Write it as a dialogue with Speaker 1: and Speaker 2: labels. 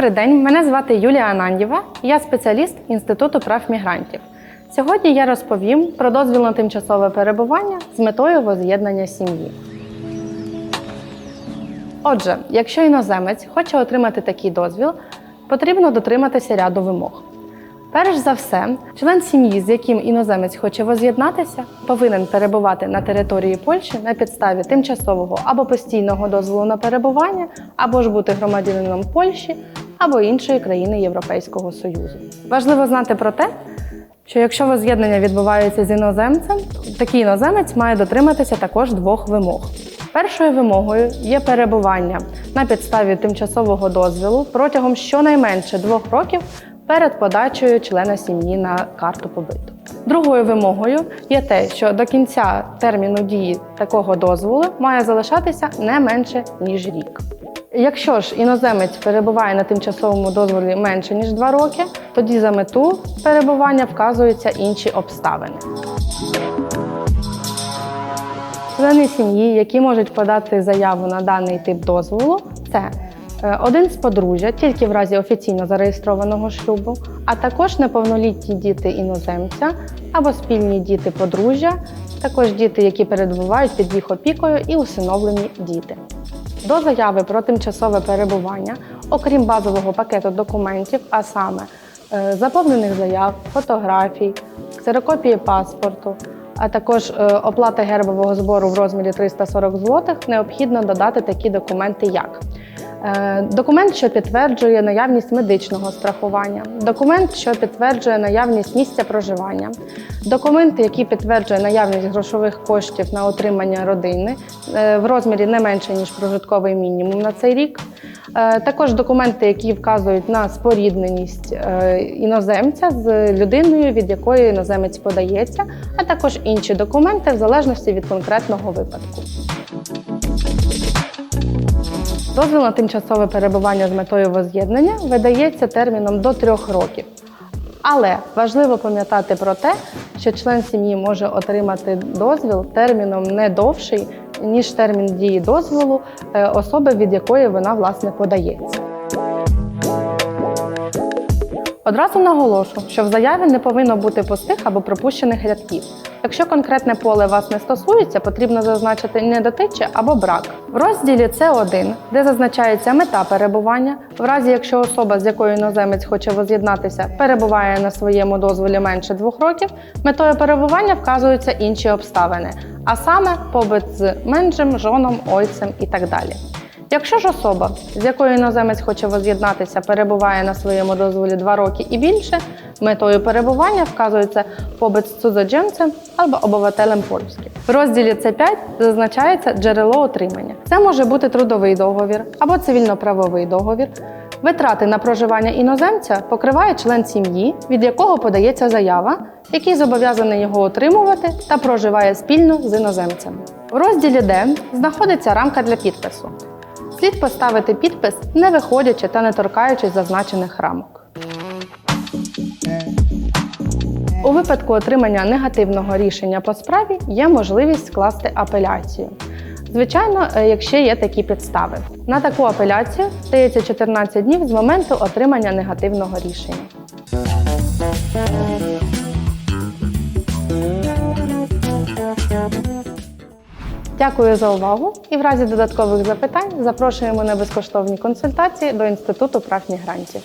Speaker 1: Добрий день, мене звати Юлія Анандєва, я спеціаліст Інституту прав мігрантів. Сьогодні я розповім про дозвіл на тимчасове перебування з метою воз'єднання сім'ї. Отже, якщо іноземець хоче отримати такий дозвіл, потрібно дотриматися ряду вимог. Перш за все, член сім'ї, з яким іноземець хоче воз'єднатися, повинен перебувати на території Польщі на підставі тимчасового або постійного дозволу на перебування, або ж бути громадянином Польщі або іншої країни Європейського Союзу. Важливо знати про те, що якщо воз'єднання відбувається з іноземцем, такий іноземець має дотриматися також двох вимог. Першою вимогою є перебування на підставі тимчасового дозволу протягом щонайменше двох років перед подачею члена сім'ї на карту побиту. Другою вимогою є те, що до кінця терміну дії такого дозволу має залишатися не менше ніж рік. Якщо ж іноземець перебуває на тимчасовому дозволі менше ніж 2 роки, тоді за мету перебування вказуються інші обставини. Члени сім'ї, які можуть подати заяву на даний тип дозволу, це е, один з подружжя, тільки в разі офіційно зареєстрованого шлюбу, а також неповнолітні діти іноземця або спільні діти подружжя, також діти, які перебувають під їх опікою, і усиновлені діти. До заяви про тимчасове перебування, окрім базового пакету документів, а саме е, заповнених заяв, фотографій, ксерокопії паспорту, а також оплати гербового збору в розмірі 340 злотих, необхідно додати такі документи, як е, документ, що підтверджує наявність медичного страхування, документ, що підтверджує наявність місця проживання, документ, який підтверджує наявність грошових коштів на отримання родини е, в розмірі не менше ніж прожитковий мінімум на цей рік. Е, Також документи, які вказують на спорідненість е, іноземця з людиною, від якої іноземець подається, а також інші документи в залежності від конкретного випадку. Дозвіл на тимчасове перебування з метою воз'єднання видається терміном до трьох років. Але важливо пам'ятати про те, що член сім'ї може отримати дозвіл терміном не довший, ніж термін дії дозволу е, особи, від якої вона власне подається. Одразу наголошу, що в заяві не повинно бути пустих або пропущених рядків. Якщо конкретне поле вас не стосується, потрібно зазначити недотиче або брак. В розділі С1, де зазначається мета перебування, в разі якщо особа, з якою іноземець хоче воз'єднатися, перебуває на своєму дозволі менше двох років, метою перебування вказуються інші обставини, а саме побит з менджем, жоном, ойцем і так далі. Якщо ж особа, з якою іноземець хоче воз'єднатися, перебуває на своєму дозволі 2 роки і більше, метою перебування вказується побит з цудзодженцем або обивателем польським. В розділі С5 зазначається джерело отримання. Це може бути трудовий договір або цивільно-правовий договір. Витрати на проживання іноземця покриває член сім'ї, від якого подається заява, який зобов'язаний його отримувати та проживає спільно з іноземцем. В розділі Д знаходиться рамка для підпису. Слід поставити підпис, не виходячи та не торкаючись зазначених рамок. У випадку отримання негативного рішення по справі є можливість скласти апеляцію. Звичайно, е, якщо є такі підстави. На таку апеляцію дається 14 днів з моменту отримання негативного рішення. Дякую за увагу і в разі додаткових запитань запрошуємо на безкоштовні консультації до Інституту прав мігрантів.